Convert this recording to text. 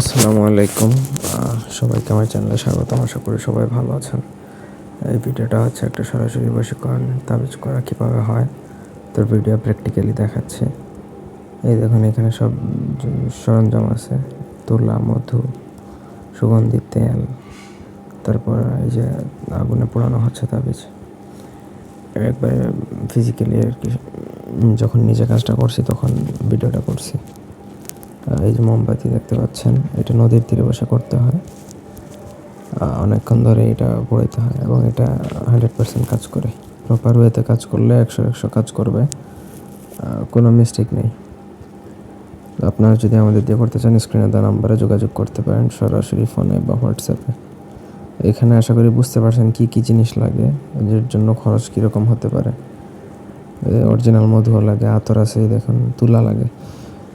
আসসালামু আলাইকুম। সবাইকে আমার চ্যানেলে স্বাগত আশা করি সবাই ভালো আছেন। এই ভিডিওটা হচ্ছে একটা সরাসরি বশীকরণ তাবিজ করা কীভাবে হয় তোর ভিডিও প্র্যাকটিক্যালি দেখাচ্ছে। এই দেখুন, এখানে সব সরঞ্জাম আছে। তুলা, মধু, সুগন্ধি, তেল, তারপর এই যে আগুনে পোড়ানো হচ্ছে তাবিজ। একবারে ফিজিক্যালি আর কি, যখন নিজে কাজটা করছি, তখন ভিডিওটা করছি। এই যে মোমবাতি দেখতে পাচ্ছেন, এটা নদীর তীরে বসে করতে হয়। অনেকক্ষণ ধরে এটা পড়াইতে হয় এবং এটা হান্ড্রেড পার্সেন্ট কাজ করে। প্রপার ওয়েতে কাজ করলে একশো একশো কাজ করবে। কোনো মিস্টেক নেই। আপনারা যদি আমাদের দিয়ে করতে চান স্ক্রিনে দেওয়া নাম্বারে যোগাযোগ করতে পারেন, সরাসরি ফোনে বা হোয়াটসঅ্যাপে এখানে আশা করি বুঝতে পারছেন কি কি জিনিস লাগে এর জন্য খরচ কীরকম হতে পারে। অরিজিনাল মধুও লাগে, আতর আছে দেখুন, তুলা লাগে।